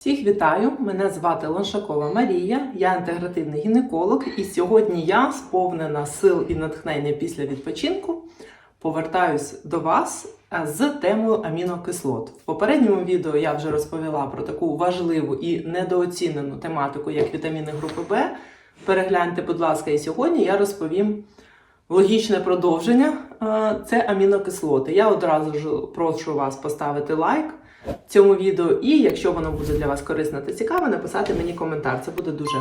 Всіх вітаю! Мене звати Лоншакова Марія, я інтегративний гінеколог, і сьогодні я, сповнена сил і натхнення після відпочинку, повертаюсь до вас е, з темою амінокислот. В попередньому відео я вже розповіла про таку важливу і недооцінену тематику, як вітаміни групи Б. Перегляньте, будь ласка, і сьогодні я розповім логічне продовження е, це амінокислоти. Я одразу ж прошу вас поставити лайк цьому відео, і якщо воно буде для вас корисне та цікаве, написати мені коментар. Це буде дуже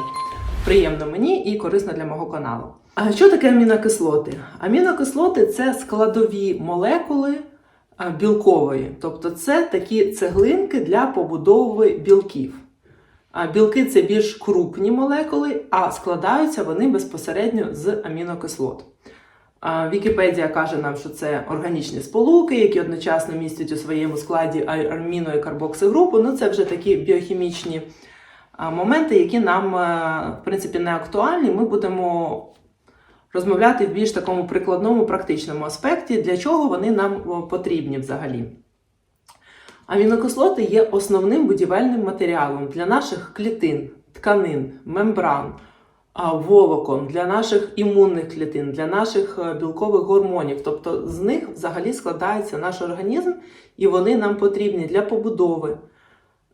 приємно мені і корисно для мого каналу. А що таке амінокислоти? Амінокислоти це складові молекули білкової, тобто це такі цеглинки для побудови білків. Білки це більш крупні молекули, а складаються вони безпосередньо з амінокислот. Вікіпедія каже нам, що це органічні сполуки, які одночасно містять у своєму складі аміно і карбоксигрупу. Ну, це вже такі біохімічні моменти, які нам, е, в принципі, не актуальні. Ми будемо розмовляти в більш такому прикладному, практичному аспекті, для чого вони нам потрібні взагалі. Амінокислоти є основним будівельним матеріалом для наших клітин, тканин, мембран, а, волокон, для наших імунних клітин, для наших е, білкових гормонів. Тобто з них взагалі складається наш організм, і вони нам потрібні для побудови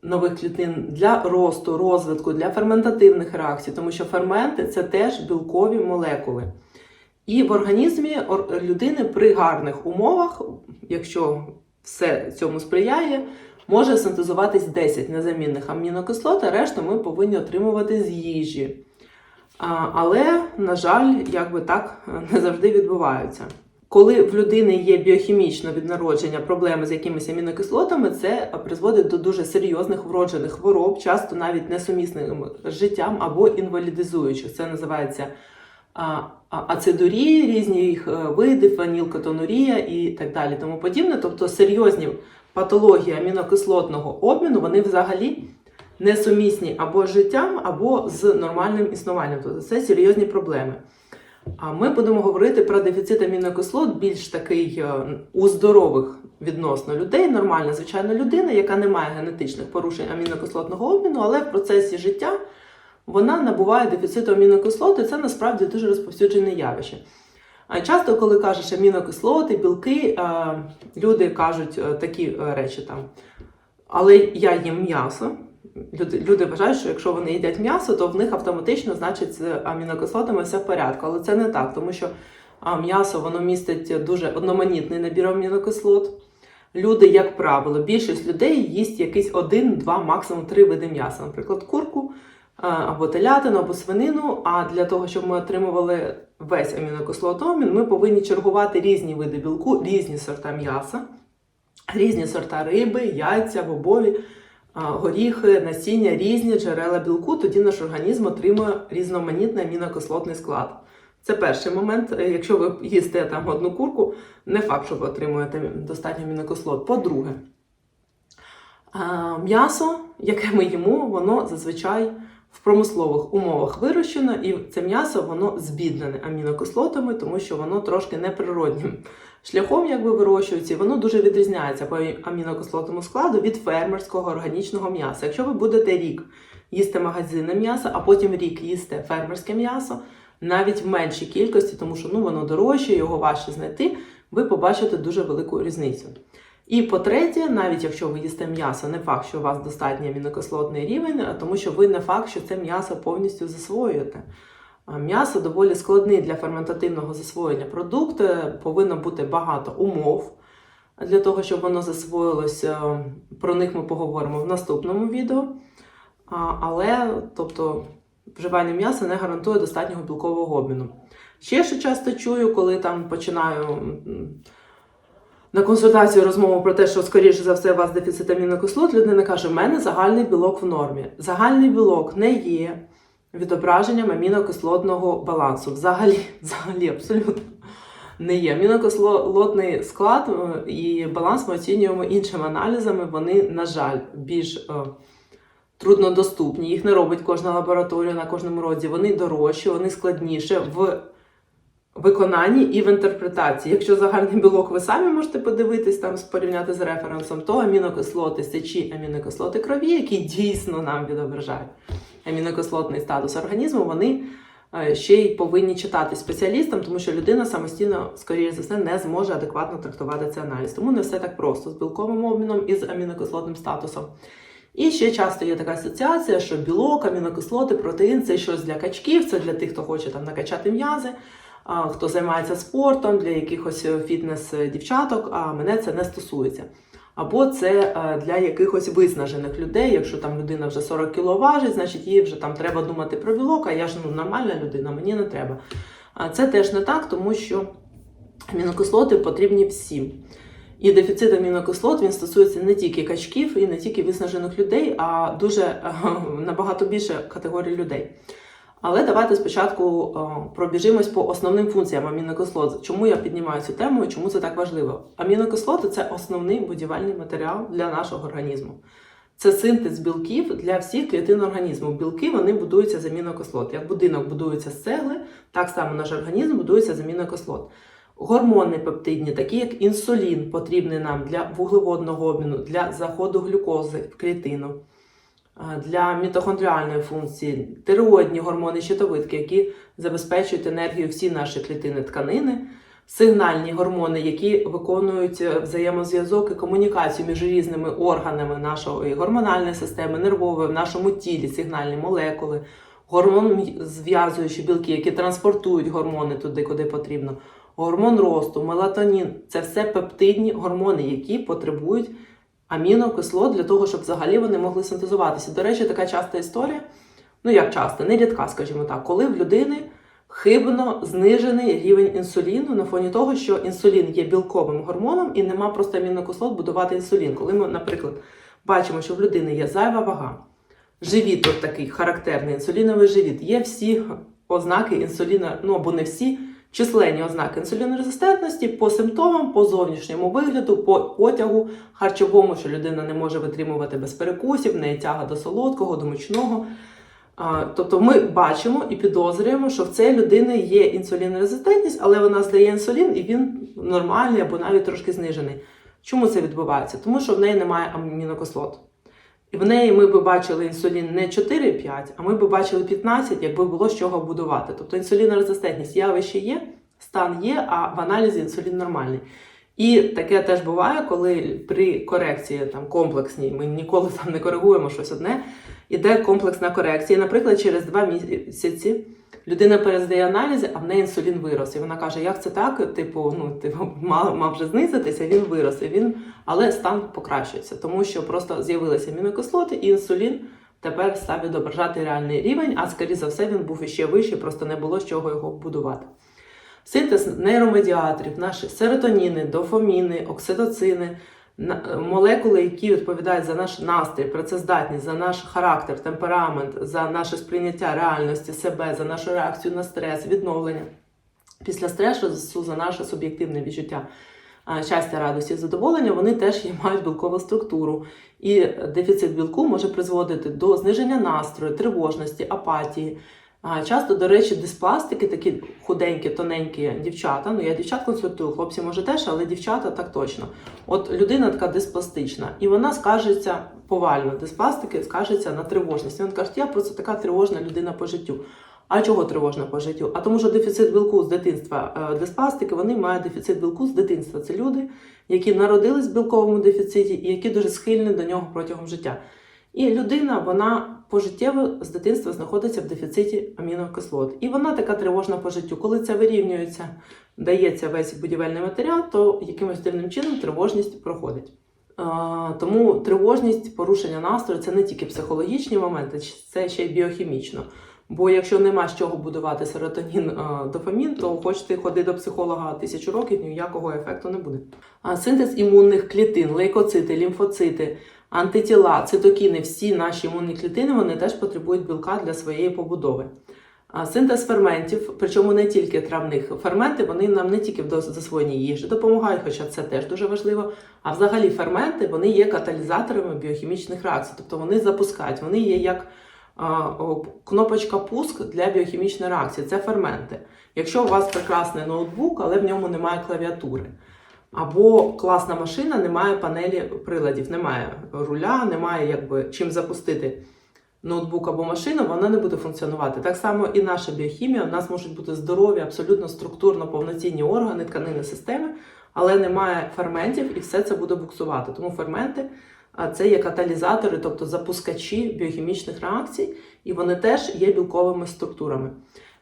нових клітин, для росту, розвитку, для ферментативних реакцій, тому що ферменти це теж білкові молекули. І в організмі людини при гарних умовах, якщо все цьому сприяє, може синтезуватись 10 незамінних амінокислот, а решту ми повинні отримувати з їжі. Але, на жаль, якби так е, не завжди відбувається. Коли в людини є біохімічно від народження проблеми з якимись амінокислотами, це призводить до дуже серйозних вроджених хвороб, часто навіть несумісним з життям або інвалідизуючих. Це називається а, а- ацидурії, різні їх е, види, фенілкетонурія і так далі, тому подібне. Тобто серйозні патології амінокислотного обміну вони взагалі несумісні або з життям, або з нормальним існуванням. Тобто це серйозні проблеми. А ми будемо говорити про дефіцит амінокислот більш такий е, у здорових відносно людей, нормальна звичайна людина, яка не має генетичних порушень амінокислотного обміну, але в процесі життя вона набуває дефіциту амінокислот, і це насправді дуже розповсюджене явище. Часто, коли кажеш амінокислоти, білки, е, люди кажуть е, такі речі там. Але я їм м'ясо. Люди, люди вважають, що якщо вони їдять м'ясо, то в них автоматично, значить, з амінокислотами все в порядку. Але це не так, тому що м'ясо воно містить дуже одноманітний набір амінокислот. Люди, як правило, більшість людей їсть якийсь один, два, максимум три види м'яса, наприклад, курку або телятину, або свинину. А для того, щоб ми отримували весь амінокислотомін, ми повинні чергувати різні види білку, різні сорта м'яса, різні сорта риби, яйця, бобові горіхи, насіння, різні джерела білку, тоді наш організм отримує різноманітний амінокислотний склад. Це перший момент. Е, Якщо ви їсте там одну курку, не факт, що ви отримуєте достатньо амінокислот. По-друге, м'ясо, яке ми їмо, воно зазвичай в промислових умовах вирощено, і це м'ясо воно збіднене амінокислотами, тому що воно трошки неприроднім шляхом якби вирощується, воно дуже відрізняється по амінокислотному складу від фермерського органічного м'яса. Якщо ви будете рік їсти магазинне м'ясо, а потім рік їсти фермерське м'ясо, навіть в меншій кількості, тому що ну, воно дорожче, його важче знайти, ви побачите дуже велику різницю. І по-третє, навіть якщо ви їсте м'ясо, не факт, що у вас достатній амінокислотний рівень, тому що ви не факт, що це м'ясо повністю засвоюєте. М'ясо доволі складний для ферментативного засвоєння продукт, е, повинно бути багато умов для того, щоб воно засвоїлося. Про них ми поговоримо в наступному відео. Але, тобто, вживання м'яса не гарантує достатнього білкового обміну. Ще що часто чую, коли там починаю на консультацію розмову про те, що, скоріше за все, у вас дефіцит амінокислот, людина каже, в мене загальний білок в нормі. Загальний білок не є відображенням амінокислотного балансу. Взагалі, взагалі, абсолютно не є. Амінокислотний склад е, і баланс ми оцінюємо іншими аналізами. Вони, на жаль, більш е, труднодоступні. Їх не робить кожна лабораторія на кожному році. Вони дорожчі, вони складніші в виконанні і в інтерпретації. Якщо загальний білок ви самі можете подивитись, там порівняти з референсом, то амінокислоти, сечі, амінокислоти крові, які дійсно нам відображають амінокислотний статус організму, вони е, ще й повинні читати спеціалістам, тому що людина самостійно, скоріше за все, не зможе адекватно трактувати цей аналіз. Тому не все так просто з білковим обміном і з амінокислотним статусом. І ще часто є така асоціація, що білок, амінокислоти, протеїн це щось для качків, це для тих, хто хоче там накачати м'язи, хто займається спортом, для якихось фітнес-дівчаток, а мене це не стосується. Або це е, для якихось виснажених людей. Якщо там людина вже 40 кг важить, значить їй вже там треба думати про білок, а я ж ну, нормальна людина, мені не треба. А це теж не так, тому що амінокислоти потрібні всім. І дефіцит амінокислот він стосується не тільки качків і не тільки виснажених людей, а дуже е, набагато більше категорій людей. Але давайте спочатку е, пробіжимось по основним функціям амінокислот. Чому я піднімаю цю тему і чому це так важливо? Амінокислоти це основний будівельний матеріал для нашого організму. Це синтез білків для всіх клітин організму. Білки вони будуються з амінокислот. Як будинок будується з цегли, так само наш організм будується з амінокислот. Гормони пептидні, такі як інсулін, потрібний нам для вуглеводного обміну, для заходу глюкози в клітину, для мітохондріальної функції, тиреоїдні гормони щитовидки, які забезпечують енергію всі наші клітини тканини, сигнальні гормони, які виконують е, взаємозв'язок і комунікацію між різними органами нашої гормональної системи, нервової в нашому тілі, сигнальні молекули, гормон зв'язуючі білки, які транспортують гормони туди, куди потрібно гормон росту, мелатонін. Це все пептидні гормони, які потребують амінокислот для того, щоб взагалі вони могли синтезуватися. До речі, така часта історія, ну як часто, не рідка, скажімо так, коли в людини хибно знижений рівень інсуліну на фоні того, що інсулін є білковим гормоном і нема просто амінокислот будувати інсулін. Коли ми, наприклад, бачимо, що в людини є зайва вага, живіт от такий характерний інсуліновий живіт, є всі ознаки інсуліна, ну або не всі численні ознаки інсулінорезистентності по симптомам, по зовнішньому вигляду, по потягу харчовому, що людина не може витримувати без перекусів, в неї тяга до солодкого, до мучного. Тобто ми бачимо і підозрюємо, що в цієї людини є інсулінорезистентність, але вона здає інсулін і він нормальний або навіть трошки знижений. Чому це відбувається? Тому що в неї немає амінокислот. І в неї ми б бачили інсулін не 4-5, а ми б бачили 15, якби було з чого будувати. Тобто інсулінорезистентність явище є, стан є, а в аналізі інсулін нормальний. І таке теж буває, коли при корекції там комплексній, ми ніколи там не коригуємо щось одне, іде комплексна корекція. Наприклад, через 2 місяці людина перездає аналізи, а в неї інсулін вирос. І вона каже, як це так? Типу, ну типу, мав, мав вже знизитися, він вирос. І він, але стан покращується, тому що просто з'явилися амінокислоти, і інсулін тепер став відображати реальний рівень, а скоріше за все він був іще вищий, просто не було з чого його будувати. Синтез нейромедіаторів, наші серотоніни, дофаміни, окситоцини, молекули, які відповідають за наш настрій, працездатність, за наш характер, темперамент, за наше сприйняття реальності себе, за нашу реакцію на стрес, відновлення. Після стресу за наше суб'єктивне відчуття щастя, радості, задоволення, вони теж є, мають білкову структуру. І дефіцит білку може призводити до зниження настрою, тривожності, апатії. Часто, до речі, диспластики, такі худенькі, тоненькі дівчата. Ну, я дівчат консультую, хлопці може теж, але дівчата так точно. От людина така диспластична, і вона скажеться повально. Диспластики скажеться на тривожність. Він каже, я просто така тривожна людина по життю. А чого тривожна по життю? А тому, що дефіцит білку з дитинства е, диспластики, вони мають дефіцит білку з дитинства. Це люди, які народились в білковому дефіциті і які дуже схильні до нього протягом життя. І людина, вона пожиттєво з дитинства знаходиться в дефіциті амінокислот. І вона така тривожна по життю. Коли це вирівнюється, дається весь будівельний матеріал, то якимось дивним чином тривожність проходить. Тому тривожність, порушення настрою це не тільки психологічні моменти, це ще й біохімічно. Бо якщо нема з чого будувати серотонін, дофамін, то хоч ти ходи до психолога тисячу років, ніякого ефекту не буде. А синтез імунних клітин, лейкоцити, лімфоцити, антитіла, цитокіни, всі наші імунні клітини вони теж потребують білка для своєї побудови. Синтез ферментів, причому не тільки травних ферменти, вони нам не тільки в засвоєнні їжі допомагають, хоча це теж дуже важливо. А взагалі ферменти вони є каталізаторами біохімічних реакцій, тобто вони запускають, вони є як кнопочка пуск для біохімічної реакції це ферменти. Якщо у вас прекрасний ноутбук, але в ньому немає клавіатури. Або класна машина, немає панелі приладів, немає руля, немає якби чим запустити ноутбук або машину, вона не буде функціонувати. Так само і наша біохімія. У нас можуть бути здорові, абсолютно структурно повноцінні органи, тканини, системи, але немає ферментів і все це буде буксувати. Тому ферменти це є каталізатори, тобто запускачі біохімічних реакцій, і вони теж є білковими структурами.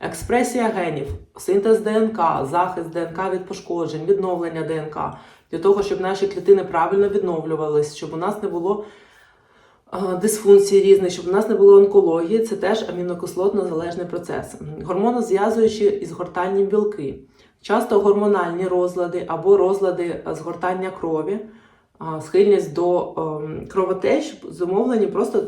Експресія генів, синтез ДНК, захист ДНК від пошкоджень, відновлення ДНК для того, щоб наші клітини правильно відновлювались, щоб у нас не було е, дисфункцій різних, щоб у нас не було онкології, це теж амінокислотно залежний процес. Гормонозв'язуючі і згортальні білки, часто гормональні розлади або розлади згортання крові. Схильність до ем, кровотеч зумовлені просто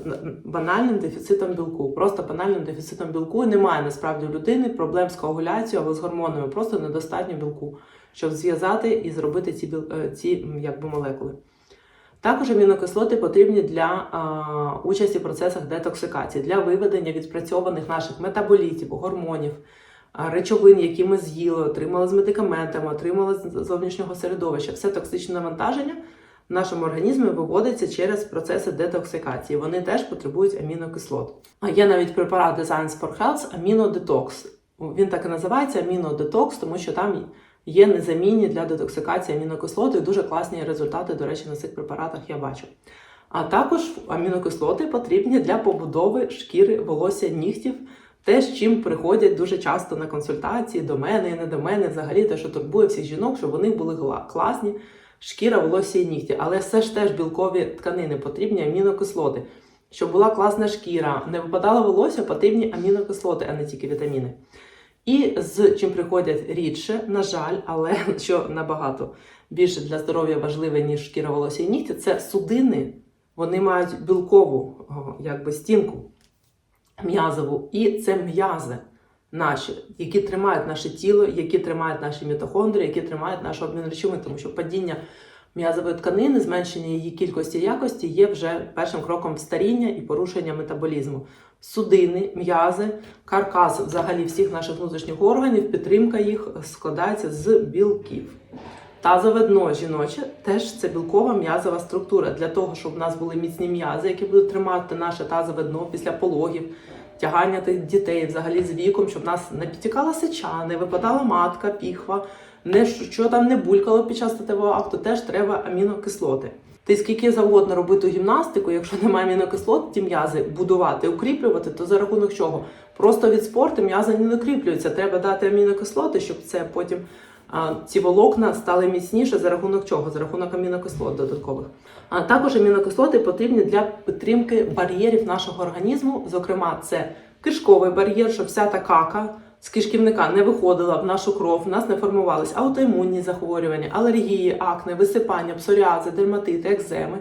банальним дефіцитом білку. Просто банальним дефіцитом білку немає насправді у людини проблем з коагуляцією або з гормонами, просто недостатньо білку, щоб зв'язати і зробити ці, е, ці якби, молекули. Також амінокислоти потрібні для участі в процесах детоксикації, для виведення відпрацьованих наших метаболітів, гормонів, речовин, які ми з'їли, отримали з медикаментами, отримали з зовнішнього середовища. Все токсичне навантаження в нашому організмі виводиться через процеси детоксикації. Вони теж потребують амінокислот. А є навіть препарат Designs for Health Amino Він так і називається Amino тому що там є незамінні для детоксикації амінокислоти дуже класні результати, до речі, на цих препаратах я бачу. А також амінокислоти потрібні для побудови шкіри, волосся, нігтів, те, з чим приходять дуже часто на консультації до мене і не до мене, взагалі те, що турбує всіх жінок, щоб вони були класні, шкіра, волосся і нігті. Але все ж теж білкові тканини потрібні амінокислоти. Щоб була класна шкіра, не випадало волосся, потрібні амінокислоти, а не тільки вітаміни. І з чим приходять рідше, на жаль, але що набагато більше для здоров'я важливе, ніж шкіра волосся і нігті, це судини. Вони мають білкову якби, стінку м'язову, і це м'язи наші, які тримають наше тіло, які тримають наші мітохондрії, які тримають нашу обмін речовин, тому що падіння м'язової тканини, зменшення її кількості і якості є вже першим кроком старіння і порушення метаболізму. Судини, м'язи, каркас взагалі всіх наших внутрішніх органів, підтримка їх складається з білків. Тазове дно жіноче теж це білкова м'язова структура для того, щоб в нас були міцні м'язи, які будуть тримати наше тазове дно після пологів, тягання дітей взагалі з віком, щоб нас не підтікала сеча, не випадала матка, піхва, не що там не булькало під час статевого акту, теж треба амінокислоти. Ти скільки завгодно робити гімнастику, якщо немає амінокислот, ті м'язи будувати, укріплювати, то за рахунок чого? Просто від спорту м'язи не укріплюються. Треба дати амінокислоти, щоб це потім ці волокна стали міцніше за рахунок чого? За рахунок амінокислот додаткових. А також амінокислоти потрібні для підтримки бар'єрів нашого організму. Зокрема, це кишковий бар'єр, щоб вся та кака з кишківника не виходила в нашу кров, в нас не формувались аутоімунні захворювання, алергії, акне, висипання, псоріази, дерматити, екземи.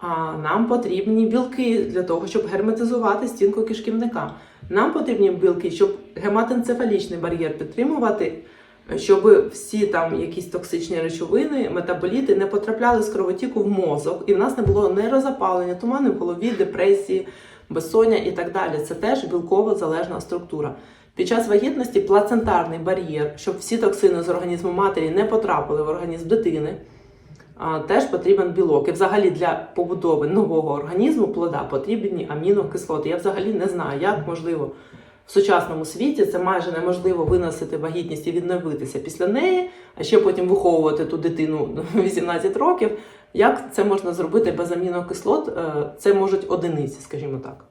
А нам потрібні білки для того, щоб герметизувати стінку кишківника. Нам потрібні білки, щоб гематоенцефалічний бар'єр підтримувати, щоб всі там якісь токсичні речовини, метаболіти не потрапляли з кровотіку в мозок, і в нас не було нейрозапалення, тумани в голові, депресії, безсоння і так далі. Це теж білково залежна структура. Під час вагітності плацентарний бар'єр, щоб всі токсини з організму матері не потрапили в організм дитини. Теж потрібен білок. І взагалі для побудови нового організму плода потрібні амінокислоти. Я взагалі не знаю, як можливо в сучасному світі це майже неможливо виносити вагітність і відновитися після неї, а ще потім виховувати ту дитину 18 років. Як це можна зробити без амінокислот? Е, Це можуть одиниці, скажімо так.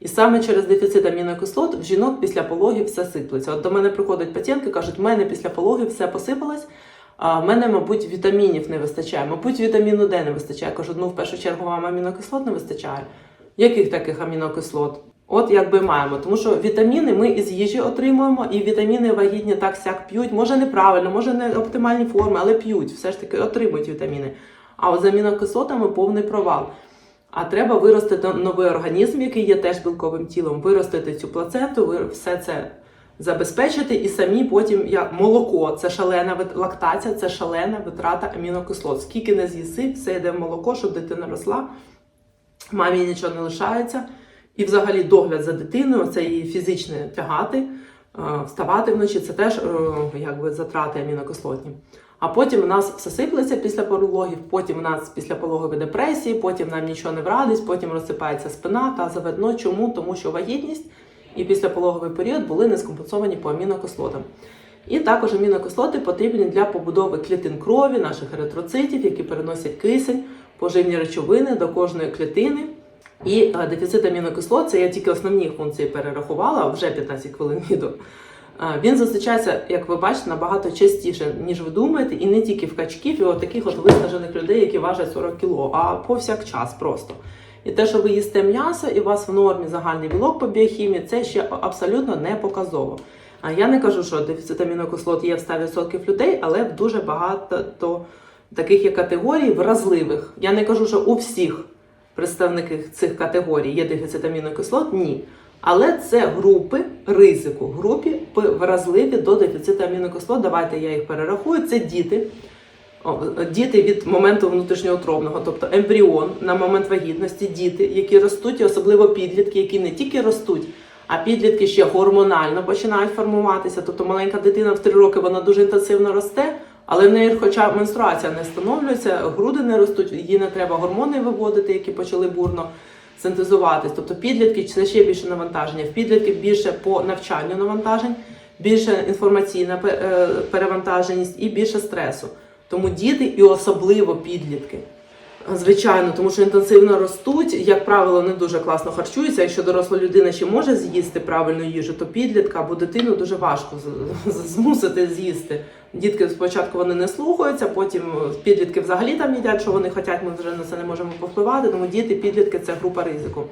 І саме через дефіцит амінокислот в жінок після пологів все сиплеться. От до мене приходять пацієнтки, кажуть, в мене після пологів все посипалось, а в мене, мабуть, вітамінів не вистачає, мабуть, вітаміну Д не вистачає. Я кажу, ну в першу чергу вам амінокислот не вистачає. Яких таких амінокислот? От якби маємо, тому що вітаміни ми із їжі отримуємо, і вітаміни вагітні так сяк п'ють. Може неправильно, може не оптимальні форми, але п'ють, все ж таки отримують вітаміни. А от з амінокислотами повний провал. А треба виростити новий організм, який є теж білковим тілом, виростити цю плаценту, все це забезпечити, і самі потім як молоко, це шалена лактація, це шалена витрата амінокислот. Скільки не з'їси, все йде в молоко, щоб дитина росла, мамі нічого не лишається. І взагалі догляд за дитиною, це її фізичне тягати, е, вставати вночі, це теж е, якби затрати амінокислотні. А потім у нас все сиплеться після пологів, потім у нас після пологової депресії, потім нам нічого не в радість, потім розсипається спина та заведно. Чому? Тому що вагітність і післяпологовий період були не скомпенсовані по амінокислотам. І також амінокислоти потрібні для побудови клітин крові, наших еритроцитів, які переносять кисень, поживні речовини до кожної клітини. І е, дефіцит амінокислот це я тільки основні функції перерахувала вже 15 хвилин відео. Е, Він зустрічається, як ви бачите, набагато частіше, ніж ви думаєте, і не тільки в качків, і от таких от виснажених людей, які важать 40 кг, а повсякчас просто. І те, що ви їсте м'ясо, і у вас в нормі загальний білок по біохімії, це ще абсолютно не показово. А я не кажу, що дефіцит амінокислот є в 100% людей, але в дуже багато таких є категорій вразливих. Я не кажу, що у всіх представників цих категорій є дефіцит амінокислот, ні. Але це групи ризику, групи вразливі до дефіциту амінокислот. Давайте я їх перерахую. Це діти, діти від моменту внутрішньоутробного, тобто ембріон на момент вагітності, діти, які ростуть, і особливо підлітки, які не тільки ростуть, а підлітки ще гормонально починають формуватися. Тобто маленька дитина в 3 роки вона дуже інтенсивно росте, але в неї, хоча менструація не встановлюється, груди не ростуть, їй не треба гормони виводити, які почали бурно синтезуватись. Тобто підлітки це ще більше навантаження. В підлітків більше по навчанню навантажень, більше інформаційна е, перевантаженість і більше стресу. Тому діти і особливо підлітки. Звичайно, тому що інтенсивно ростуть, як правило, не дуже класно харчуються. Якщо доросла людина ще може з'їсти правильну їжу, то підлітка або дитину дуже важко змусити з'їсти. Дітки спочатку вони не слухаються, потім підлітки взагалі там їдять, що вони хочуть, ми вже на це не можемо повпливати. Тому діти, підлітки це група ризику.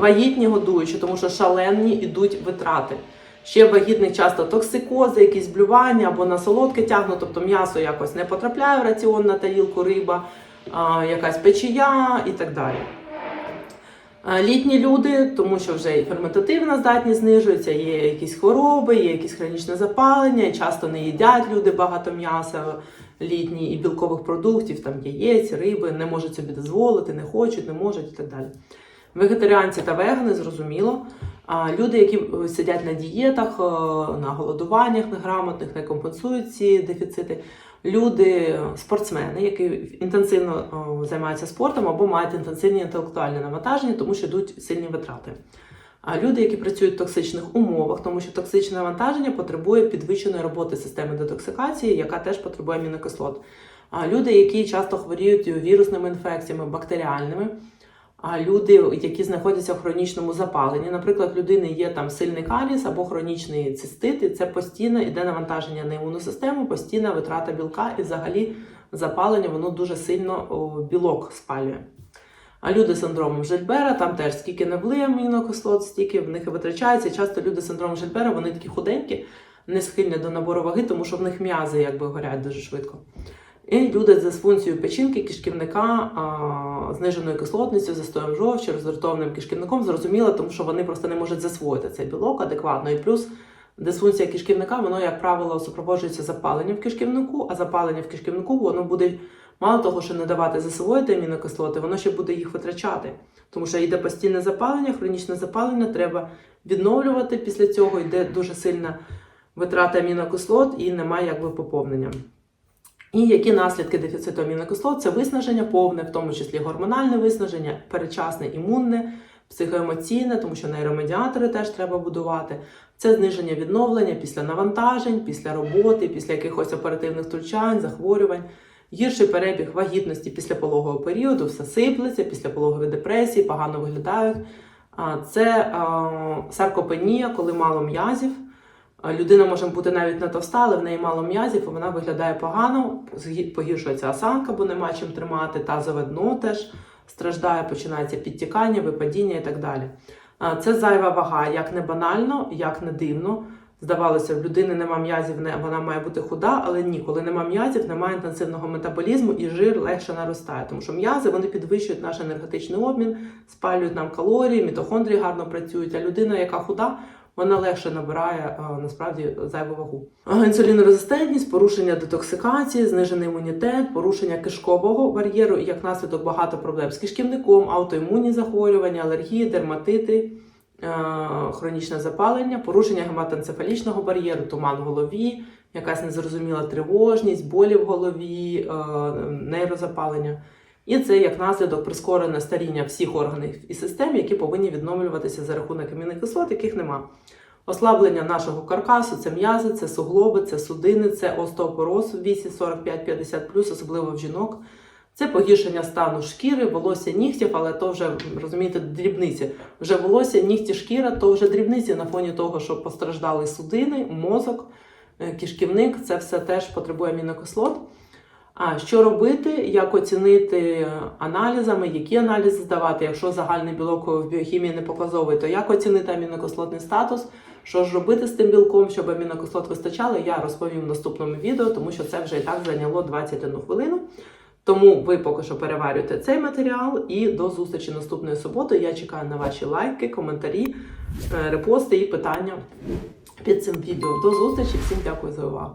Вагітні годуючі, тому що шаленні йдуть витрати. Ще вагітних часто токсикози, якісь блювання або на солодке тягнуть, тобто м'ясо якось не потрапляє в раціон на тарілку, риба, якась печія і так далі. Літні люди, тому що вже і ферментативна здатність знижується, є якісь хвороби, є якісь хронічне запалення, часто не їдять люди багато м'яса літні і білкових продуктів, там яєць, риби, не можуть собі дозволити, не хочуть, не можуть і так далі. Вегетаріанці та вегани, зрозуміло. А люди, які сидять на дієтах, е, на голодуваннях неграмотних, не компенсують ці дефіцити. Люди, спортсмени, які інтенсивно займаються спортом або мають інтенсивні інтелектуальні навантаження, тому що йдуть сильні витрати. А люди, які працюють в токсичних умовах, тому що токсичне навантаження потребує підвищеної роботи системи детоксикації, яка теж потребує амінокислот. А люди, які часто хворіють вірусними інфекціями, бактеріальними, а люди, які знаходяться в хронічному запаленні, наприклад, людини є там сильний каріс або хронічний цистит, і це постійно йде навантаження на імунну систему, постійна витрата білка і взагалі запалення воно дуже сильно білок спалює. А люди з синдромом Жильбера, там теж скільки не влиє амінокислот, стільки в них і витрачається. Часто люди з синдромом Жильбера, вони такі худенькі, не схильні до набору ваги, тому що в них м'язи якби горять дуже швидко. І люди з дисфункцією печінки, кишківника, зниженою кислотністю, застоєм жовчі, роздратованим кишківником, зрозуміло, тому що вони просто не можуть засвоїти цей білок адекватно. І плюс дисфункція кишківника, воно, як правило, супроводжується запаленням в кишківнику, а запалення в кишківнику воно буде мало того, що не давати засвоїти амінокислоти, воно ще буде їх витрачати. Тому що йде постійне запалення, хронічне запалення, треба відновлювати після цього, йде дуже сильна витрата амінокислот і немає якби поповнення. І які наслідки дефіциту амінокислот? Це виснаження повне, в тому числі гормональне виснаження, передчасне імунне, психоемоційне, тому що нейромедіатори теж треба будувати. Це зниження відновлення після навантажень, після роботи, після якихось оперативних втручань, захворювань. Гірший перебіг вагітності після пологового періоду, все сиплеться, після пологової депресії, погано виглядають. Це саркопенія, коли мало м'язів. Людина може бути навіть не товста, але в неї мало м'язів, і вона виглядає погано, погіршується осанка, бо нема чим тримати, тазове дно теж страждає, починається підтікання, випадіння і так далі. Це зайва вага, як не банально, як не дивно. Здавалося, в людини нема м'язів, вона має бути худа, але ні, коли нема м'язів, немає інтенсивного метаболізму і жир легше наростає. Тому що м'язи вони підвищують наш енергетичний обмін, спалюють нам калорії, мітохондрії гарно працюють. А людина, яка худа, вона легше набирає е, насправді зайву вагу. Інсулінорезистентність, порушення детоксикації, знижений імунітет, порушення кишкового бар'єру і як наслідок багато проблем з кишківником, аутоімунні захворювання, алергії, дерматити, е, хронічне запалення, порушення гематоенцефалічного бар'єру, туман в голові, якась незрозуміла тривожність, болі в голові, е, нейрозапалення. І це як наслідок прискорене старіння всіх органів і систем, які повинні відновлюватися за рахунок амінних кислот, яких нема. Ослаблення нашого каркасу це м'язи, це суглоби, це судини, це остеопороз в віці 45-50 особливо в жінок. Це погіршення стану шкіри, волосся нігтів, але то вже розумієте, дрібниці. Вже волосся, нігті, шкіра, то вже дрібниці на фоні того, що постраждали судини, мозок, е, кишківник. Це все теж потребує амінокислот. А що робити, як оцінити аналізами, які аналізи здавати, якщо загальний білок в біохімії не показовий, то як оцінити амінокислотний статус, що ж робити з тим білком, щоб амінокислот вистачало, я розповім в наступному відео, тому що це вже і так зайняло 21 хвилину. Тому ви поки що переварюєте цей матеріал і до зустрічі наступної суботи. Я чекаю на ваші лайки, коментарі, е, репости і питання під цим відео. До зустрічі, всім дякую за увагу.